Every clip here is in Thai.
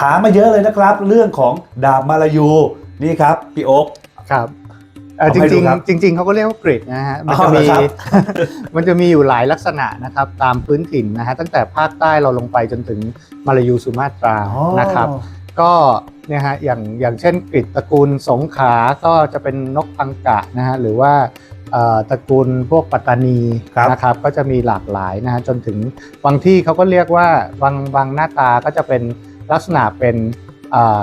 ถามมาเยอะเลยนะครับ เรื่องของดาบมาลายูนี่ครับพี่โอ๊ค ครับเอ่อเอาจให้ดูริงครับๆจริง ๆเขาก็เรียกว่ากริดนะฮะมันอ๋จะอเหรอมีครับ มันจะมีอยู่หลายลักษณะนะครับตามพื้นถิ่นนะฮะตั้งแต่ภาคใต้เราลงไปจนถึงมาลายูสุมาตราอ๋อนะครับ ก็เนี่ยฮะอย่างอย่างเช่นกริดตระกูลสงขลาก็จะเป็นนกตังกะนะฮะหรือว่าเอ่อตระกูลพวกปัตตานีครับ นะครับก็จะมีหลากหลายนะฮะจนถึงบางที่เขาก็เรียกว่าบางบางหน้าตาก็จะเป็น ลักษณะเป็นเอ่อ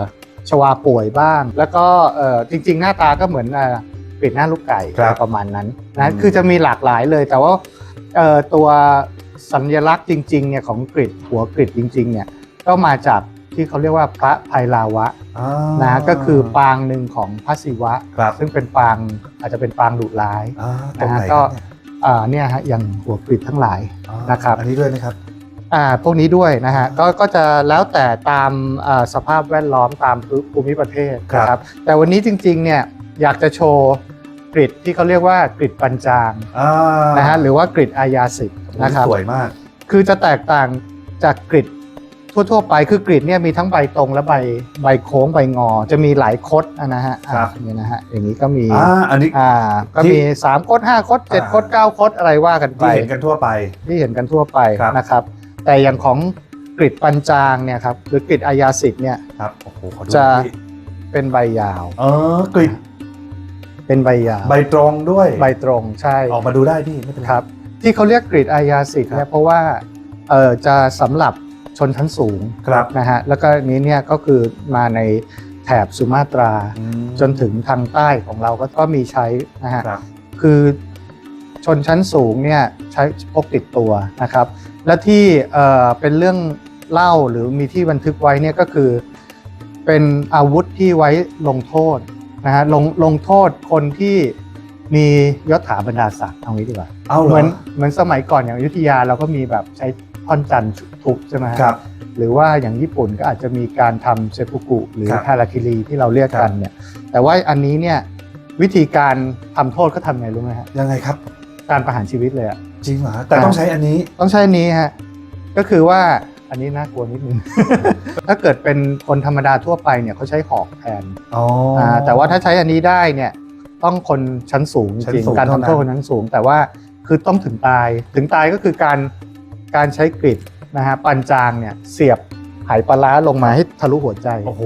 ชวาป่วยบ้าง แล้วก็เอ่อจริง ๆ หน้าตาก็เหมือนเอ่อกริดหน้าลูกไก่ครับประมาณนั้นอืนะมคือจะมีหลากหลายเลย แต่ว่าเอ่อตัวสัญลักษณ์จริงๆเนี่ยของกริดหัวกริดจริงๆเนี่ยก็มาจากที่เขาเรียกว่าพระไพลาวะอ่านะก็คือปางหนึ่งของพระศิวะครับซึ่งเป็นปางอาจจะเป็นปางดุร้ายอ่าตรงไหนนะฮะก็ครับเนี่ยอ่าเนี่ยฮะอย่างหัวกริดทั้งหลายอ่านะครับอันนี้ด้วยนะครับ อ่าพวกนี้ด้วยนะฮะก็ก็จะแล้วแต่ตามอ่าสภาพแวดล้อมตามภูมิประเทศครับนะครับแต่วันนี้จริงๆเนี่ยอยากจะโชว์กริดที่เขาเรียกว่ากริดปัญจางอ่านะฮะหรือว่ากริดอายาสิทธิ์นะครับสวยมาก คือจะแตกต่างจากกริดทั่วๆไปคือกริดเนี่ยมีทั้งใบตรงและใบใบโค้งใบงอ จะมีหลายคดอะนะฮะอ่าครับนี่นะฮะอย่างนี้ก็มีอ่าอันนี้อ่าก็ที่มี3คด5คด7อ่าคด9คดอะไรว่ากันไปที่เห็นกันทั่วไปที่เห็นกันทั่วไปครับนะครับ แต่อย่างของกริดปัญจางเนี่ยครับหรือกริดอายาสิทธิ์เนี่ย ครับโอ้โหขอดูจะพี่เป็นใบยาว เออกริดเป็นใบยาวใบตรงด้วยใบตรงใช่ออกมาดูได้พี่ไม่เป็นไร ครับ ที่เขาเรียกกริดอายาสิทธิ์ครัเนี่ยบ เพราะว่าเออจะสำหรับชนชั้นสูงครับนะฮะแล้วก็อันนี้เนี่ยก็คือมาในแถบสุมาตราอืมจนถึงทางใต้ของเราก็ก็มีใช้นะฮะ ครับ คือ ชนชั้นสูงเนี่ยใช้พกติดตัวนะครับ และที่เอ่อเป็นเรื่องเล่าหรือมีที่บันทึกไว้เนี่ยก็คือเป็นอาวุธที่ไว้ลงโทษนะฮะลงลงโทษคนที่มียศถาบรรดาศักดิ์เอางี้ดีกว่าเอาเหรเหมืออนเหมือนสมัยก่อนอย่างอยุธยาเราก็มีแบบใช้ท่อนจันทร์ทุบใช่ไหมฮะครับหรือว่าอย่างญี่ปุ่นก็อาจจะมีการทำเซปุกุหรือครับฮาราคิรีที่เราเรียกกันเนี่ยแต่ว่าอันนี้เนี่ยวิธีการทำโทษเขาทำไงรู้ไหมฮะยังไงครับ การประหารชีวิตเลยอะ จริงเหรอแต่ต้องใช้อันนี้ ต้องใช้อันนี้ฮะ ก็คือว่าอันนี้น่ากลัวนิดนึง ถ้าเกิดเป็นคนธรรมดาทั่วไปเนี่ยเขาใช้หอกแทนอ๋อออ่าแต่ว่าถ้าใช้อันนี้ได้เนี่ยต้องคนชั้นสูงจชั้นริงสูงๆการทำโทษเท่านั้นคนชั้นสูง แต่ว่าคือต้องถึงตาย ถึงตายก็คือการการใช้กริดนะฮะปันจางเนี่ยเสียบ ไหปลาร้าลงมาให้ทะลุหัวใจโอ้โห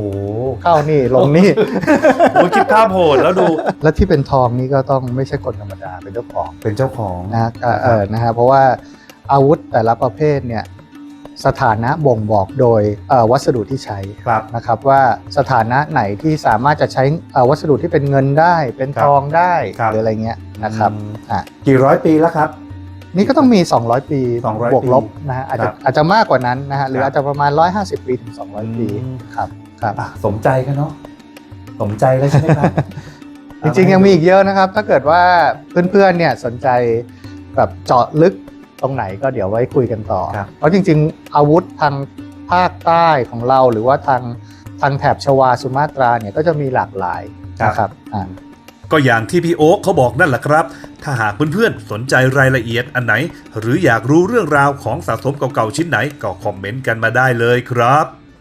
เข้านี่ลงนี่ โอ้ยคิดภาพโหดแล้วดูและที่เป็นทองนี่ก็ต้องไม่ใช่คนธรรมดาเป็นเจ้าของเป็นเจ้าของนะฮะเอ่อเออนะฮะเพราะว่าอาวุธแต่ละประเภทเนี่ยสถานะบ่งบอกโดยเอ่อวัสดุที่ใช้ครับ นะครับว่าสถานะไหนที่สามารถจะใช้เอ่อวัสดุที่เป็นเงินได้ เป็นครับทองได้ครับ หรืออะไรเงี้ยนะครับ อืมอะ กี่ร้อยปีแล้วครับ นี่ก็ต้องมี 200 ปี200บวกลบนะฮะอาจครัจะบอาจจะมากกว่านั้นนะฮะหรือครับอาจจะประมาณ 150 ปีถึง 200 ปีอืมครับครับอะสมใจกันเนาะสมใจแล้วใช่ไหมครับจริงๆยังมีอีกเยอะนะครับ ถ้าเกิดว่าเพื่อนๆเนี่ยสนใจแบบเจาะลึกตรงไหนก็เดี๋ยวไว้คุยกันต่อครับเพราะจริง ๆ อาวุธทางภาคใต้ของเราหรือว่าทางทางแถบชวาสุมาตราเนี่ยก็จะมีหลากหลายนะครับอ่า ก็อย่างที่พี่โอ๊คเขาบอกนั่นแหละครับ ถ้าหากเพื่อนๆสนใจรายละเอียดอันไหน หรืออยากรู้เรื่องราวของสะสมเก่าๆชิ้นไหนก็คอมเมนต์กันมาได้เลยครับ